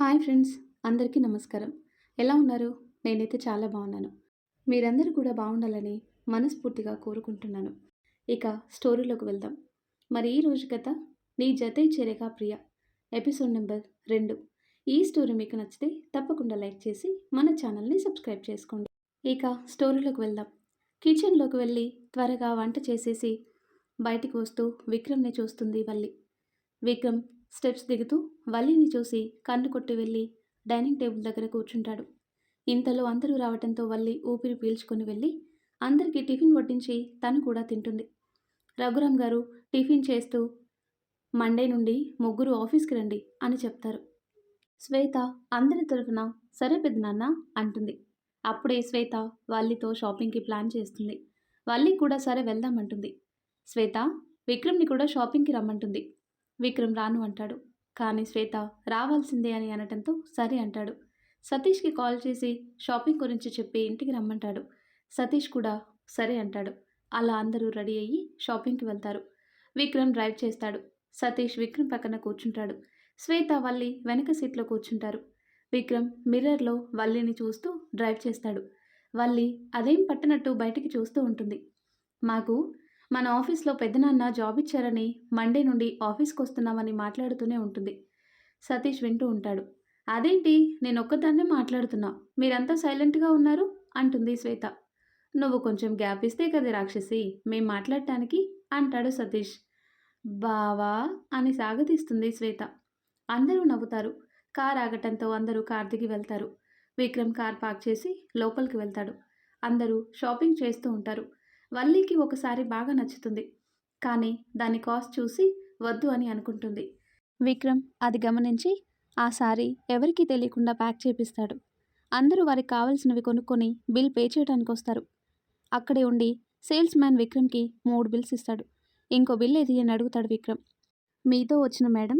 Hi friends అందరికీ నమస్కారం. ఎలా ఉన్నారు? నేనైతే చాలా బాగున్నాను. మీరందరూ కూడా బాగుండాలని మనస్ఫూర్తిగా కోరుకుంటున్నాను. ఇక స్టోరీలోకి వెళ్దాం. మరి ఈ రోజు కథ నీ జతే చెరగా ప్రియ ఎపిసోడ్ నెంబర్ రెండు. ఈ స్టోరీ మీకు నచ్చితే తప్పకుండా లైక్ చేసి మన ఛానల్ని సబ్స్క్రైబ్ చేసుకోండి. ఇక స్టోరీలోకి వెళ్దాం. కిచెన్లోకి వెళ్ళి త్వరగా వంట చేసేసి బయటికి వస్తూ విక్రమ్ని చూస్తుంది వల్లి. విక్రమ్ స్టెప్స్ దిగుతూ వల్లిని చూసి కన్ను కొట్టి వెళ్ళి డైనింగ్ టేబుల్ దగ్గర కూర్చుంటాడు. ఇంతలో అందరూ రావడంతో వల్లి ఊపిరి పీల్చుకుని వెళ్ళి అందరికీ టిఫిన్ వడ్డించి తను కూడా తింటుంది. రఘురామ్ గారు టిఫిన్ చేస్తూ మండే నుండి ముగ్గురు ఆఫీస్కి రండి అని చెప్తారు. శ్వేత అందరి తరఫున సరే పెద్దనాన్న అంటుంది. అప్పుడే శ్వేత వల్లితో షాపింగ్కి ప్లాన్ చేస్తుంది. వల్లి కూడా సరే వెళ్దామంటుంది శ్వేత విక్రమ్ని కూడా షాపింగ్కి రమ్మంటుంది. విక్రమ్ రాను అంటాడు. కానీ శ్వేత రావాల్సిందే అని అనటంతో సరే అంటాడు. సతీష్కి కాల్ చేసి షాపింగ్ గురించి చెప్పి ఇంటికి రమ్మంటాడు. సతీష్ కూడా సరే అంటాడు. అలా అందరూ రెడీ అయ్యి షాపింగ్కి వెళ్తారు. విక్రమ్ డ్రైవ్ చేస్తాడు. సతీష్ విక్రమ్ పక్కన కూర్చుంటాడు. శ్వేత వల్లి వెనక సీట్లో కూర్చుంటారు. విక్రమ్ మిర్రర్లో వల్లిని చూస్తూ డ్రైవ్ చేస్తాడు. వల్లి అదేం పట్టనట్టు బయటికి చూస్తూ ఉంటుంది. మాకు మన ఆఫీస్లో పెద్దనాన్న జాబ్ ఇచ్చారని మండే నుండి ఆఫీస్కి వస్తున్నామని మాట్లాడుతూనే ఉంటుంది. సతీష్ వింటూ ఉంటాడు. అదేంటి? నేను ఒక్కదాన్నే మాట్లాడుతున్నా. మీరంతా సైలెంట్గా ఉన్నారు? అంటుంది శ్వేత. నువ్వు కొంచెం గ్యాప్ ఇస్తే కదా రాక్షసి. మేం మాట్లాడటానికి అంటాడు సతీష్. బావా అని సాగతీస్తుంది శ్వేత. అందరూ నవ్వుతారు. కార్ ఆగటంతో అందరూ కార్ దిగి వెళ్తారు. విక్రమ్ కార్ పార్క్ చేసి లోపలికి వెళ్తాడు. అందరూ షాపింగ్ చేస్తూ ఉంటారు. వల్లీకి ఒకసారి బాగా నచ్చుతుంది. కానీ దాని కాస్ట్ చూసి వద్దు అని అనుకుంటుంది. విక్రమ్ అది గమనించి ఆ సారీ ఎవరికీ తెలియకుండా ప్యాక్ చేపిస్తాడు. అందరూ వారికి కావాల్సినవి కొనుక్కొని బిల్ పే చేయడానికి వస్తారు అక్కడే ఉండి సేల్స్ మ్యాన్ విక్రమ్కి మూడు బిల్స్ ఇస్తాడు. ఇంకో బిల్ ఏది అని అడుగుతాడు విక్రమ్. మీతో వచ్చిన మేడం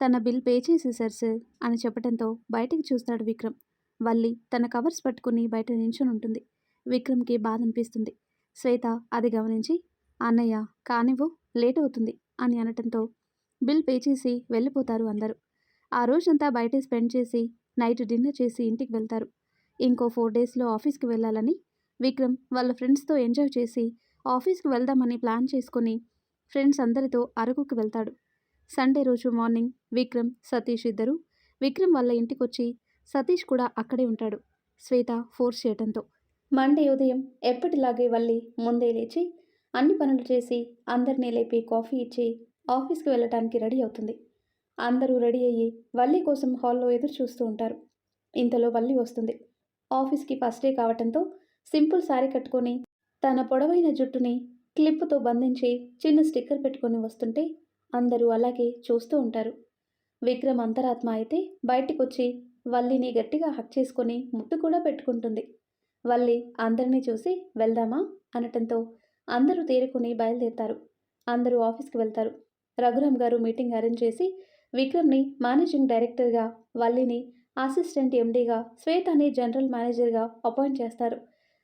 తన బిల్ పే చేసేసారు సార్ అని చెప్పడంతో బయటికి చూస్తాడు విక్రమ్. వల్లి తన కవర్స్ పట్టుకుని బయట నించుని ఉంటుంది విక్రమ్కి బాధ అనిపిస్తుంది శ్వేత అది గమనించి అన్నయ్య కానివ్వు లేట్ అవుతుంది అని అనటంతో బిల్ పే చేసి వెళ్ళిపోతారు అందరూ. ఆ రోజంతా బయటే స్పెండ్ చేసి నైట్ డిన్నర్ చేసి ఇంటికి వెళ్తారు. ఇంకో ఫోర్ డేస్లో ఆఫీస్కి వెళ్ళాలని విక్రమ్ వాళ్ళ ఫ్రెండ్స్తో ఎంజాయ్ చేసి ఆఫీస్కి వెళ్దామని ప్లాన్ చేసుకుని ఫ్రెండ్స్ అందరితో అరకుకి వెళ్తాడు. సండే రోజు మార్నింగ్ విక్రమ్ సతీష్ ఇద్దరు విక్రమ్ వాళ్ళ ఇంటికొచ్చి సతీష్ కూడా అక్కడే ఉంటాడు. శ్వేత ఫోర్స్ చేయడంతో మండే ఉదయం ఎప్పటిలాగే వల్లి ముందే లేచి అన్ని పనులు చేసి అందరినీ లేపి కాఫీ ఇచ్చి ఆఫీస్కి వెళ్ళటానికి రెడీ అవుతుంది. అందరూ రెడీ అయ్యి వల్లి కోసం హాల్లో ఎదురు చూస్తూ ఉంటారు. ఇంతలో వల్లి వస్తుంది. ఆఫీస్కి ఫస్ట్ డే కావటంతో సింపుల్ శారీ కట్టుకొని తన పొడవైన జుట్టుని క్లిప్తో బంధించి చిన్న స్టిక్కర్ పెట్టుకొని వస్తుంటే అందరూ అలాగే చూస్తూ ఉంటారు. విక్రమ్ అంతరాత్మ అయితే బయటికొచ్చి వల్లిని గట్టిగా హక్ చేసుకొని ముద్దు కూడా పెట్టుకుంటుంది. వల్లి అందరినీ చూసి వెళ్దామా? అనటంతో అందరూ తేరుకుని బయలుదేరుతారు. అందరూ ఆఫీస్కి వెళ్తారు. రఘురామ్ గారు మీటింగ్ అరేంజ్ చేసి విక్రమ్ని మేనేజింగ్ డైరెక్టర్గా వల్లిని అసిస్టెంట్ ఎండీగా శ్వేతని జనరల్ మేనేజర్గా అపాయింట్ చేస్తారు.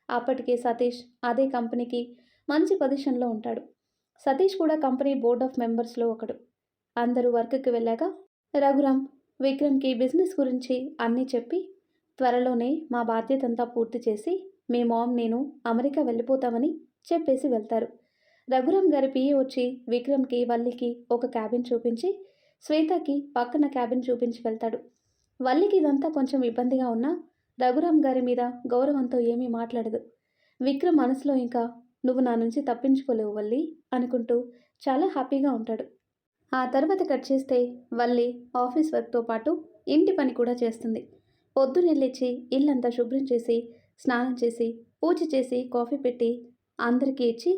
అప్పటికే సతీష్ అదే కంపెనీకి మంచి పొజిషన్లో ఉంటాడు. సతీష్ కూడా కంపెనీ బోర్డ్ ఆఫ్ మెంబర్స్లో ఒకడు. అందరూ వర్క్కి వెళ్ళాక రఘురామ్ విక్రమ్కి బిజినెస్ గురించి అన్నీ చెప్పి త్వరలోనే మా బాధ్యతంతా పూర్తి చేసి మీ మామ్ నేను అమెరికా వెళ్ళిపోతామని చెప్పేసి వెళ్తారు. రఘురామ్ గారి పిఏ వచ్చి విక్రమ్కి వల్లికి ఒక క్యాబిన్ చూపించి శ్వేతకి పక్కన క్యాబిన్ చూపించి వెళ్తాడు. వల్లికి ఇదంతా కొంచెం ఇబ్బందిగా ఉన్నా రఘురామ్ గారి మీద గౌరవంతో ఏమీ మాట్లాడదు. విక్రమ్ మనసులో ఇంకా నువ్వు నా నుంచి తప్పించుకోలేవు వల్లి అనుకుంటూ చాలా హ్యాపీగా ఉంటాడు. ఆ తర్వాత కట్ చేస్తే వల్లి ఆఫీస్ వర్క్తో పాటు ఇంటి పని కూడా చేస్తుంది. పొద్దునే లేచి ఇల్లంతా శుభ్రం చేసి స్నానం చేసి పూజ చేసి కాఫీ పెట్టి అందరికీ ఇచ్చి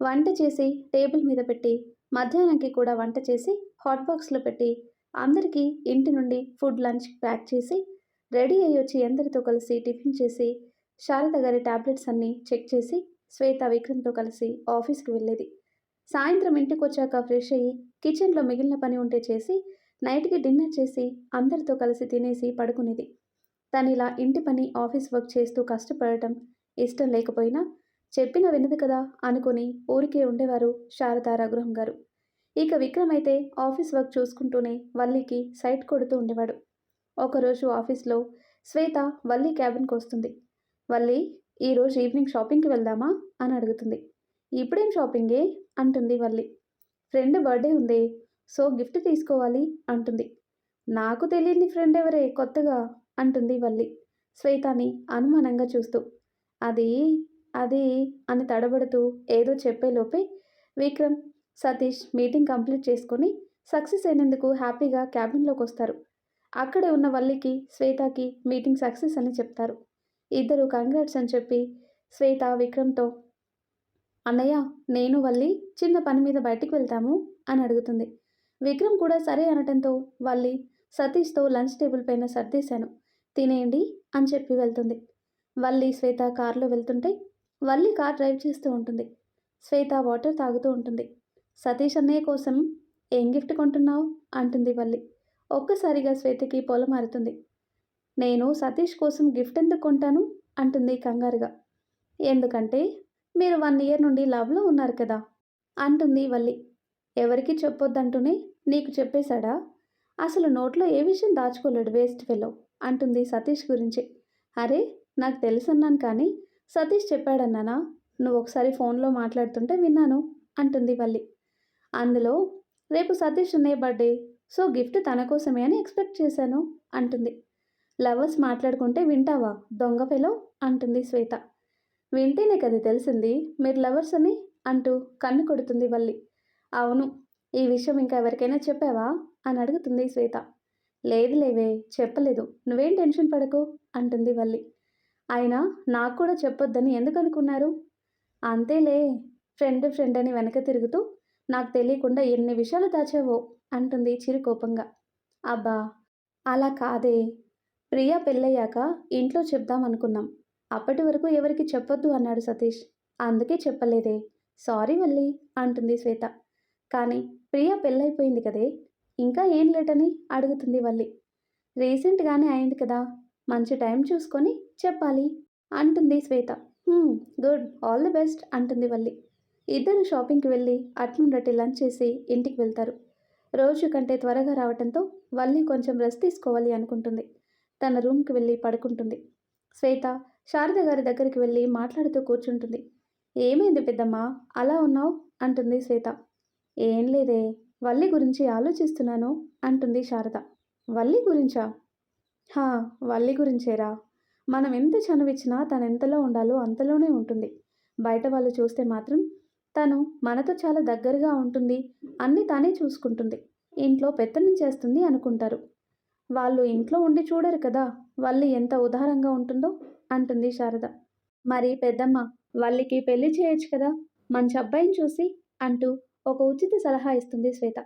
వంట చేసి టేబుల్ మీద పెట్టి మధ్యాహ్నానికి కూడా వంట చేసి హాట్ బాక్స్లో పెట్టి అందరికీ ఇంటి నుండి ఫుడ్ లంచ్ ప్యాక్ చేసి రెడీ అయ్యి వచ్చి అందరితో కలిసి టిఫిన్ చేసి శారద గారి టాబ్లెట్స్ అన్నీ చెక్ చేసి శ్వేత విక్రమ్తో కలిసి ఆఫీస్కి వెళ్ళేది. సాయంత్రం ఇంటికి వచ్చాక ఫ్రెష్ అయ్యి కిచెన్లో మిగిలిన పని ఉంటే చేసి నైట్కి డిన్నర్ చేసి అందరితో కలిసి తినేసి పడుకునేది. తను ఇలా ఇంటి పని ఆఫీస్ వర్క్ చేస్తూ కష్టపడటం ఇష్టం లేకపోయినా చెప్పిన వినదు కదా అనుకుని ఊరికే ఉండేవారు శారదా గారు. ఇక విక్రమ్ అయితే ఆఫీస్ వర్క్ చూసుకుంటూనే వల్లికి సైట్ కొడుతూ ఉండేవాడు. ఒకరోజు ఆఫీస్లో శ్వేత వల్లి క్యాబిన్కి వస్తుంది. వల్లి ఈరోజు ఈవినింగ్ షాపింగ్కి వెళ్దామా? అని అడుగుతుంది. ఇప్పుడేం షాపింగే? అంటుంది వల్లి. ఫ్రెండ్ బర్త్డే ఉంది సో గిఫ్ట్ తీసుకోవాలి అంటుంది. నాకు తెలియని ఫ్రెండ్ ఎవరే కొత్తగా అంటుంది వల్లి. శ్వేతాని అనుమానంగా చూస్తూ. అది అది అని తడబడుతూ ఏదో చెప్పేలోపే విక్రమ్ సతీష్ మీటింగ్ కంప్లీట్ చేసుకొని సక్సెస్ అయినందుకు హ్యాపీగా క్యాబిన్లోకి వస్తారు. అక్కడే ఉన్న వల్లికి శ్వేతకి మీటింగ్ సక్సెస్ అని చెప్తారు. ఇద్దరు కంగ్రాట్స్ అని చెప్పి శ్వేత విక్రమ్తో అన్నయ్య నేను వల్లి చిన్న పని మీద బయటికి వెళ్తాము అని అడుగుతుంది. విక్రమ్ కూడా సరే అనటంతో వాళ్ళి సతీష్తో లంచ్ టేబుల్ పైన సర్దేశాను. తినేయండి అని చెప్పి వెళ్తుంది. వల్లి శ్వేత కారులో వెళ్తుంటే వల్లి కార్ డ్రైవ్ చేస్తూ ఉంటుంది. శ్వేత వాటర్ తాగుతూ ఉంటుంది. సతీష్ అన్నయ్య కోసం ఏం గిఫ్ట్ కొంటున్నావు? అంటుంది వల్లి. ఒక్కసారిగా శ్వేతకి పొల మారుతుంది నేను సతీష్ కోసం గిఫ్ట్ ఎందుకు కొంటాను? అంటుంది కంగారుగా. ఎందుకంటే మీరు వన్ ఇయర్ నుండి లవ్లో ఉన్నారు కదా? అంటుంది వల్లి. ఎవరికి చెప్పొద్దంటూనే నీకు చెప్పేశాడా? అసలు నోట్లో ఏ విషయం దాచుకోలేడు వేస్ట్ ఫెలో అంటుంది సతీష్ గురించి. అరే నాకు తెలుసన్నాను కానీ సతీష్ చెప్పాడన్నానా? నువ్వు ఒకసారి ఫోన్లో మాట్లాడుతుంటే విన్నాను అంటుంది వల్లి. అందులో రేపు సతీష్ అనే బర్త్డే సో గిఫ్ట్ తన కోసమే అని ఎక్స్పెక్ట్ చేశాను అంటుంది. లవర్స్ మాట్లాడుకుంటే వింటావా దొంగ ఫెలో అంటుంది శ్వేత. వింటేనే కదా తెలిసింది మీరు లవర్స్ అని అంటూ కన్ను కొడుతుంది వల్లి. అవును ఈ విషయం ఇంకా ఎవరికైనా చెప్పావా? అని అడుగుతుంది శ్వేత. లేదు లేవే చెప్పలేదు. నువ్వేం టెన్షన్ పడకు అంటుంది వల్లి. అయినా నాకు కూడా చెప్పొద్దని ఎందుకు అనుకున్నారు? అంతేలే ఫ్రెండ్ ఫ్రెండ్ అని వెనక తిరుగుతూ నాకు తెలియకుండా ఎన్ని విషయాలు దాచావో అంటుంది చిరుకోపంగా. అబ్బా అలా కాదే. ప్రియా పెళ్ళయ్యాక ఇంట్లో చెప్దాం అనుకున్నాం. అప్పటి వరకు ఎవరికి చెప్పొద్దు అన్నాడు సతీష్. అందుకే చెప్పలేదే. సారీ వల్లి అంటుంది శ్వేత. కానీ ప్రియ పెళ్ళైపోయింది కదే. ఇంకా ఏం లేటని? అడుగుతుంది వల్లి. రీసెంట్గానే అయింది కదా. మంచి టైం చూసుకొని చెప్పాలి. అంటుంది Shweta. Good. All the best అంటుంది వల్లి. ఇద్దరు షాపింగ్కి వెళ్ళి అట్లుండటి లంచ్ చేసి ఇంటికి వెళ్తారు. రోజు కంటే త్వరగా రావడంతో వల్లి కొంచెం రెస్ట్ తీసుకోవాలి అనుకుంటుంది. తన రూమ్కి వెళ్ళి పడుకుంటుంది. శ్వేత శారద గారి దగ్గరికి వెళ్ళి మాట్లాడుతూ కూర్చుంటుంది. ఏమైంది పెద్దమ్మా? అలా ఉన్నావు? అంటుంది శ్వేత. ఏం లేదే వల్లి గురించి ఆలోచిస్తున్నాను అంటుంది శారద. వల్లి గురించా? హా వల్లి గురించేరా. మనం ఎంత చనువిచ్చినా తను ఎంతలో ఉండాలో అంతలోనే ఉంటుంది. బయట వాళ్ళు చూస్తే మాత్రం తను మనతో చాలా దగ్గరగా ఉంటుంది అన్నీ తానే చూసుకుంటుంది. ఇంట్లో పెత్తనం చేస్తుంది అనుకుంటారు. వాళ్ళు ఇంట్లో ఉండి చూడరు కదా వల్లి ఎంత ఉదారంగా ఉంటుందో అంటుంది శారద. మరి పెద్దమ్మ వల్లికి పెళ్ళి చేయొచ్చు కదా మంచి అబ్బాయిని చూసి అంటూ ఒక ఉచిత సలహా ఇస్తుంది శ్వేత.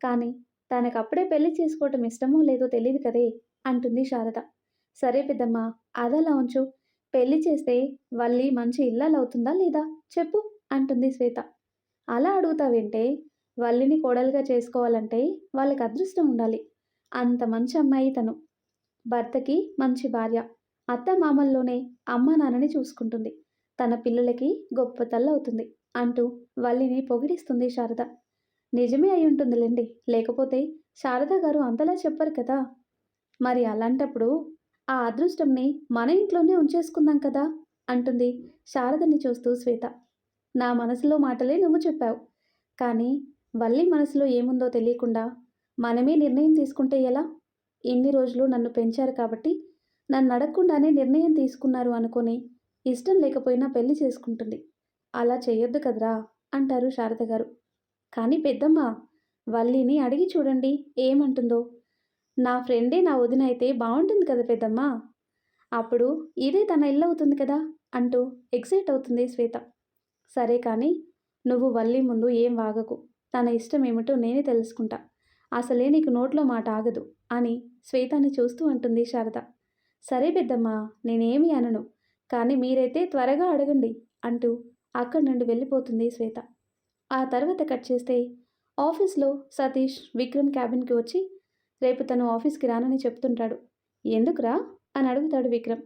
కానీ తనకు అప్పుడే పెళ్ళి చేసుకోవటం ఇష్టమో లేదో తెలియదు కదే అంటుంది శారద. సరే పెద్దమ్మ అదలా ఉంచు. పెళ్ళి చేస్తే వల్లి మంచి ఇల్లాలు అవుతుందా లేదా? చెప్పు అంటుంది శ్వేత. అలా అడుగుతావేంటే వల్లిని కోడలుగా చేసుకోవాలంటే వాళ్ళకి అదృష్టం ఉండాలి. అంత మంచి అమ్మాయి తను. భర్తకి మంచి భార్య. అత్త మామల్లోనే అమ్మ నాన్నని చూసుకుంటుంది. తన పిల్లలకి గొప్ప తల్లవుతుంది అంటూ వల్లిని పొగిడిస్తుంది శారద. నిజమే అయి ఉంటుందిలేండి. లేకపోతే శారద గారు అంతలా చెప్పరు కదా. మరి అలాంటప్పుడు ఆ అదృష్టంని మన ఇంట్లోనే ఉంచేసుకుందాం కదా అంటుంది శారదని చూస్తూ శ్వేత. నా మనసులో మాటలే నువ్వు చెప్పావు. కానీ వల్లి మనసులో ఏముందో తెలియకుండా మనమే నిర్ణయం తీసుకుంటే ఎలా? ఇన్ని రోజులు నన్ను పెంచారు కాబట్టి నన్ను అడగకుండానే నిర్ణయం తీసుకున్నారు అనుకొని ఇష్టం లేకపోయినా పెళ్ళి చేసుకుంటుంది. అలా చేయొద్దు కదరా అంటారు శారద గారు. కానీ పెద్దమ్మ వల్లిని అడిగి చూడండి ఏమంటుందో. నా ఫ్రెండే నా వదిన అయితే బాగుంటుంది కదా పెద్దమ్మ. అప్పుడు ఇదే తన ఇల్లు అవుతుంది కదా అంటూ ఎక్సైట్ అవుతుంది శ్వేత. సరే కానీ నువ్వు వల్లి ముందు ఏం వాగకు. తన ఇష్టం ఏమిటో నేనే తెలుసుకుంటా. అసలే నీకు నోట్లో మాట ఆగదు అని శ్వేతాన్ని చూస్తూ అంటుంది శారద. సరే పెద్దమ్మ నేనేమి అనను. కానీ మీరైతే త్వరగా అడగండి అంటూ అక్కడి నుండి వెళ్ళిపోతుంది శ్వేత. ఆ తర్వాత కట్ చేస్తే ఆఫీస్లో సతీష్ విక్రమ్ క్యాబిన్కి వచ్చి రేపు తను ఆఫీస్కి రానని చెప్తుంటాడు. ఎందుకురా? అని అడుగుతాడు విక్రమ్.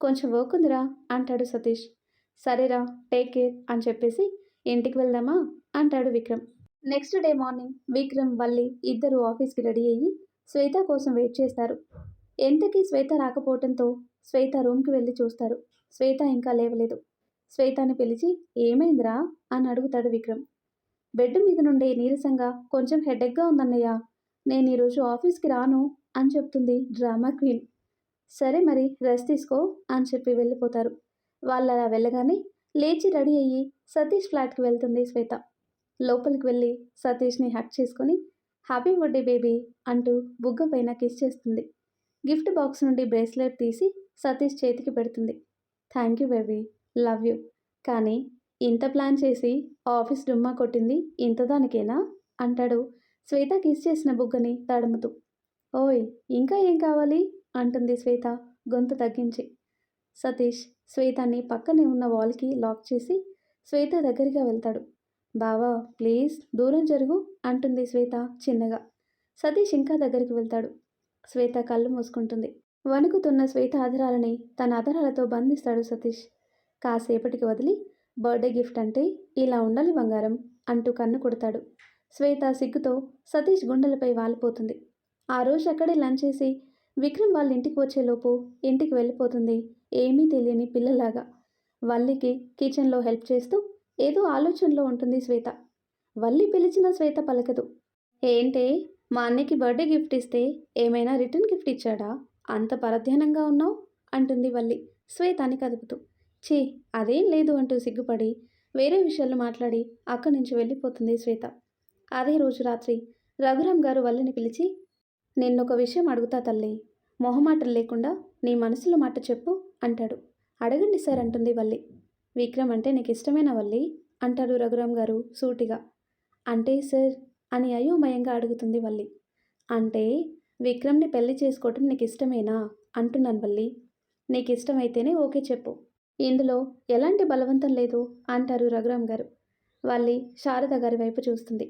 కొంచెం వర్క్ ఉందిరా అంటాడు సతీష్. సరేరా టేక్ కేర్ అని చెప్పేసి ఇంటికి వెళ్దామా? అంటాడు Vikram. Next day morning Vikram Valli ఇద్దరు ఆఫీస్కి రెడీ అయ్యి శ్వేత కోసం వెయిట్ చేస్తారు. ఎంతకీ శ్వేత రాకపోవటంతో శ్వేత రూమ్కి వెళ్ళి చూస్తారు. శ్వేత ఇంకా లేవలేదు. శ్వేతని పిలిచి ఏమైందిరా? అని అడుగుతాడు విక్రమ్. బెడ్ మీద నుండి నీరసంగా కొంచెం హెడేక్గా ఉందన్నయ్య. నేను ఈరోజు ఆఫీస్కి రాను అని చెప్తుంది డ్రామా క్వీన్. సరే మరి రెస్ట్ తీసుకో అని చెప్పి వెళ్ళిపోతారు. వాళ్ళు అలా వెళ్ళగానే లేచి రెడీ అయ్యి సతీష్ ఫ్లాట్కి వెళ్తుంది శ్వేత. లోపలికి వెళ్ళి సతీష్ని హక్ చేసుకొని హ్యాపీ బర్త్డే బేబీ అంటూ బుగ్గ పైన కిస్ చేస్తుంది. గిఫ్ట్ బాక్స్ నుండి బ్రేస్లెట్ తీసి సతీష్ చేతికి పెడుతుంది. Thank you baby love you. కానీ ఇంత ప్లాన్ చేసి ఆఫీస్ డుమ్మా కొట్టింది ఇంత దానికేనా? అంటాడు. శ్వేత కిస్ చేసిన బుగ్గని తడుముతూ. ఓయ్ ఇంకా ఏం కావాలి? అంటుంది శ్వేత గొంతు తగ్గించి. సతీష్ శ్వేతాన్ని పక్కనే ఉన్న వాల్కి లాక్ చేసి శ్వేత దగ్గరగా వెళ్తాడు. బావా ప్లీజ్ దూరం జరుగు అంటుంది శ్వేత చిన్నగా. సతీష్ ఇంకా దగ్గరికి వెళ్తాడు. శ్వేత కళ్ళు మూసుకుంటుంది. వణుకుతున్న శ్వేత అధరాలని తన అధరాలతో బంధిస్తాడు సతీష్. కాసేపటికి వదిలి బర్త్డే గిఫ్ట్ అంటే ఇలా ఉండాలి బంగారం అంటూ కన్ను కొడతాడు. శ్వేత సిగ్గుతో సతీష్ గుండెలపై వాలిపోతుంది. ఆ రోజు అక్కడే లంచ్ చేసి విక్రమ్ వాళ్ళ ఇంటికి వచ్చేలోపు ఇంటికి వెళ్ళిపోతుంది ఏమీ తెలియని పిల్లలాగా. వల్లికి కిచెన్లో హెల్ప్ చేస్తూ ఏదో ఆలోచనలో ఉంటుంది శ్వేత. వల్లి పిలిచిన శ్వేత పలకదు. ఏంటే మా అన్నయ్యకి బర్త్డే గిఫ్ట్ ఇస్తే ఏమైనా రిటర్న్ గిఫ్ట్ ఇచ్చాడా? అంత పరధ్యానంగా ఉన్నావు? అంటుంది వల్లి. శ్వేతాన్ని కదుపుతూ. ఛీ అదేం లేదు అంటూ సిగ్గుపడి వేరే విషయాలు మాట్లాడి అక్కడి నుంచి వెళ్ళిపోతుంది శ్వేత. అదే రోజు రాత్రి రఘురామ్ గారు వల్లిని పిలిచి నిన్నొక విషయం అడుగుతా తల్లి మొహమాటం లేకుండా నీ మనసులో మాట చెప్పు అంటాడు. అడగండి సార్ అంటుంది వల్లి. విక్రమ్ అంటే నీకు ఇష్టమైన వల్లి? అంటారు రఘురామ్ గారు సూటిగా. అంటే సార్ అని అయోమయంగా అడుగుతుంది వల్లి. అంటే విక్రమ్ని పెళ్ళి చేసుకోవటం నీకు ఇష్టమేనా అంటున్నాను వల్లి. నీకు ఇష్టమైతేనే ఓకే చెప్పు. ఇందులో ఎలాంటి బలవంతం లేదు అంటారు రఘురామ్ గారు. వల్లి శారద గారి వైపు చూస్తుంది.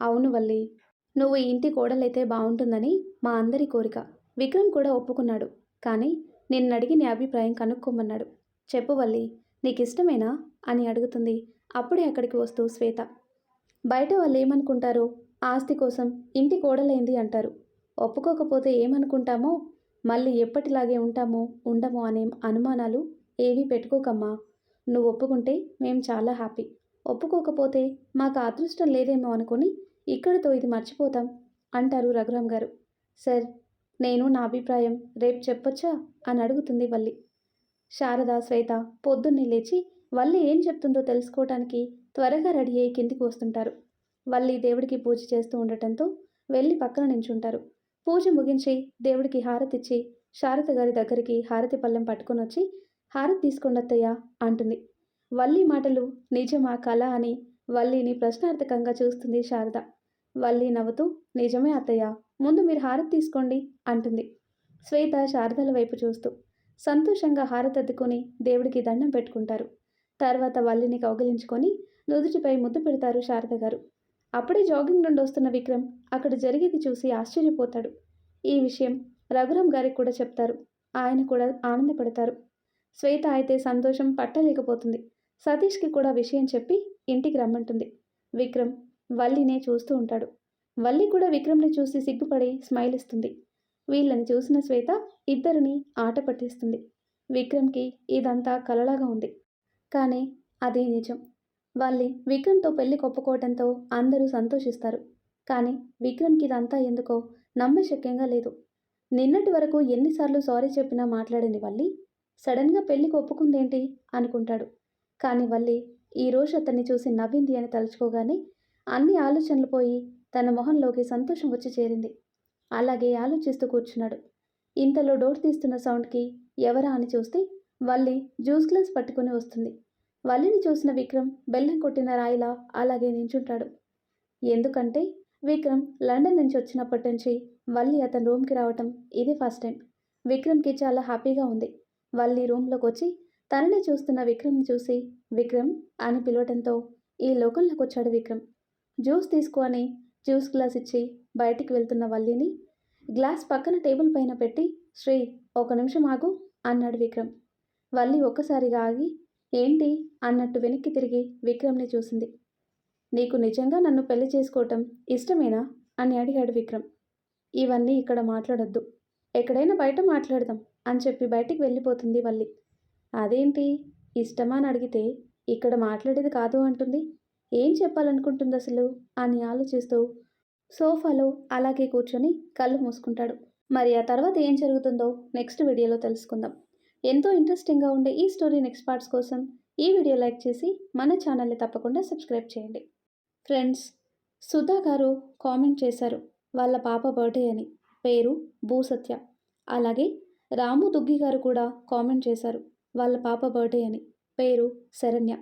అవును వల్లి నువ్వు ఇంటి కోడలైతే బాగుంటుందని మా అందరి కోరిక. విక్రమ్ కూడా ఒప్పుకున్నాడు. కానీ నిన్నడిగి నీ అభిప్రాయం కనుక్కోమన్నాడు. చెప్పు వల్లి నీకు ఇష్టమేనా అని అడుగుతుంది. అప్పుడే అక్కడికి వస్తూ శ్వేత. బయట వాళ్ళు ఏమనుకుంటారో? ఆస్తి కోసం ఇంటి కోడలైంది అంటారు. ఒప్పుకోకపోతే ఏమనుకుంటామో? మళ్ళీ ఎప్పటిలాగే ఉంటామో ఉండమో అనే అనుమానాలు ఏవీ పెట్టుకోకమ్మా. నువ్వు ఒప్పుకుంటే మేం చాలా హ్యాపీ. ఒప్పుకోకపోతే మాకు అదృష్టం లేదేమో అనుకుని ఇక్కడితో ఇది మర్చిపోతాం అంటారు రఘురామ్ గారు. సార్ నేను నా అభిప్రాయం రేపు చెప్పొచ్చా? అని అడుగుతుంది వల్లి. శారద శ్వేత పొద్దున్నే లేచి వల్లి ఏం చెప్తుందో తెలుసుకోవటానికి త్వరగా రెడీ అయ్యి కిందికి వస్తుంటారు. వల్లి దేవుడికి పూజ చేస్తూ ఉండటంతో వెళ్ళి పక్కన నించుంటారు. పూజ ముగించి దేవుడికి హారతిచ్చి శారద గారి దగ్గరికి హారతి పళ్ళెం పట్టుకొని వచ్చి హారతి తీసుకోండి అత్తయ్య అంటుంది. వల్లి మాటలు నిజమా కళ అని వల్లిని ప్రశ్నార్థకంగా చూస్తుంది శారద. వల్లి నవ్వుతూ నిజమే అత్తయ్య ముందు మీరు హారతి తీసుకోండి అంటుంది. శ్వేత శారదల వైపు చూస్తూ సంతోషంగా హారతి అద్దుకొని దేవుడికి దండం పెట్టుకుంటారు. తర్వాత వల్లిని కౌగిలించుకొని నుదుటిపై ముద్దు పెడతారు శారద గారు. అప్పుడే జాగింగ్ నుండి వస్తున్న విక్రమ్ అక్కడ జరిగేది చూసి ఆశ్చర్యపోతాడు. ఈ విషయం రఘురామ్ గారికి కూడా చెప్తారు. ఆయన కూడా ఆనందపడతారు. శ్వేత అయితే సంతోషం పట్టలేకపోతుంది. సతీష్కి కూడా విషయం చెప్పి ఇంటికి రమ్మంటుంది. విక్రమ్ వల్లినే చూస్తూ ఉంటాడు. వల్లి కూడా విక్రమ్ని చూసి సిగ్గుపడి స్మైల్ ఇస్తుంది వీళ్ళని చూసిన శ్వేత ఇద్దరిని ఆట పట్టిస్తుంది. విక్రమ్కి ఇదంతా కలలాగా ఉంది. కానీ అదే నిజం. వాళ్ళి విక్రమ్తో పెళ్ళి కొప్పుకోవడంతో అందరూ సంతోషిస్తారు. కానీ విక్రమ్కి ఇదంతా ఎందుకో నమ్మశక్యంగా లేదు. నిన్నటి వరకు ఎన్నిసార్లు సారీ చెప్పినా మాట్లాడని వల్లి సడన్గా పెళ్ళికి ఒప్పుకుందేంటి? అనుకుంటాడు. కానీ వల్లి ఈరోజు అతన్ని చూసి నవ్వింది అని తలుచుకోగానే అన్ని ఆలోచనలు పోయి తన మొహంలోకి సంతోషం వచ్చి చేరింది. అలాగే ఆలోచిస్తూ కూర్చున్నాడు. ఇంతలో డోర్ తీస్తున్న సౌండ్కి ఎవరా అని చూస్తే వల్లి జ్యూస్ గ్లాస్ పట్టుకుని వస్తుంది. వల్లిని చూసిన విక్రమ్ బెల్లం కొట్టిన రాయిలా అలాగే నించుంటాడు. ఎందుకంటే విక్రమ్ లండన్ నుంచి వచ్చినప్పటి నుంచి వల్లి అతని రూమ్కి రావటం ఇదే ఫస్ట్ టైం. విక్రమ్కి చాలా హ్యాపీగా ఉంది. వల్లి రూమ్లోకి వచ్చి తనని చూస్తున్న విక్రమ్ని చూసి విక్రమ్ అని పిలవటంతో ఈ లోకంలోకి వచ్చాడు విక్రమ్. జ్యూస్ తీసుకో అని జ్యూస్ గ్లాస్ ఇచ్చి బయటికి వెళ్తున్న వల్లిని గ్లాస్ పక్కన టేబుల్ పైన పెట్టి శ్రీ ఒక నిమిషం ఆగు అన్నాడు విక్రమ్. వల్లి ఒక్కసారిగా ఆగి ఏంటి? అన్నట్టు వెనక్కి తిరిగి విక్రమ్ని చూసింది. నీకు నిజంగా నన్ను పెళ్ళి చేసుకోవటం ఇష్టమేనా? అని అడిగాడు విక్రమ్. ఇవన్నీ ఇక్కడ మాట్లాడొద్దు. ఎక్కడైనా బయట మాట్లాడదాం. అని చెప్పి బయటికి వెళ్ళిపోతుంది వల్లి. అదేంటి? ఇష్టమా అని అడిగితే ఇక్కడ మాట్లాడేది కాదు అంటుంది. ఏం చెప్పాలనుకుంటుంది అసలు? అని ఆలోచిస్తూ సోఫాలో అలాగే కూర్చొని కళ్ళు మూసుకుంటాడు. మరి ఆ తర్వాత ఏం జరుగుతుందో నెక్స్ట్ వీడియోలో తెలుసుకుందాం. ఎంతో ఇంట్రెస్టింగ్గా ఉండే ఈ స్టోరీ నెక్స్ట్ పార్ట్స్ కోసం ఈ వీడియో లైక్ చేసి మన ఛానల్ని తప్పకుండా సబ్స్క్రైబ్ చేయండి. ఫ్రెండ్స్ సుధా గారు కామెంట్ చేశారు వాళ్ళ పాప బర్త్డే అని. పేరు భూసత్య. అలాగే రాము దుగ్గి గారు కూడా కామెంట్ చేశారు. వాళ్ళ పాప బర్త్డే అని. పేరు శరణ్య.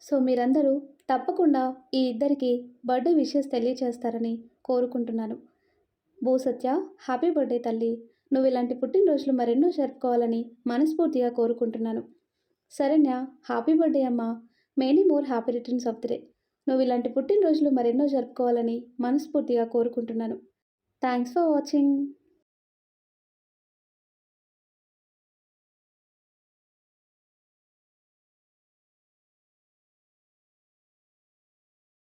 సో మీరందరూ తప్పకుండా ఈ ఇద్దరికి బర్త్డే విషెస్ తెలియచేస్తారని కోరుకుంటున్నాను. భూసత్య హ్యాపీ బర్త్డే తల్లి. నువ్వు ఇలాంటి పుట్టినరోజులు మరెన్నో జరుపుకోవాలని మనస్ఫూర్తిగా కోరుకుంటున్నాను. శరణ్య హ్యాపీ బర్త్డే అమ్మా. Many more happy returns of the day. నువ్వు ఇలాంటి పుట్టినరోజులు మరెన్నో జరుపుకోవాలని మనస్ఫూర్తిగా కోరుకుంటున్నాను. Thanks for watching.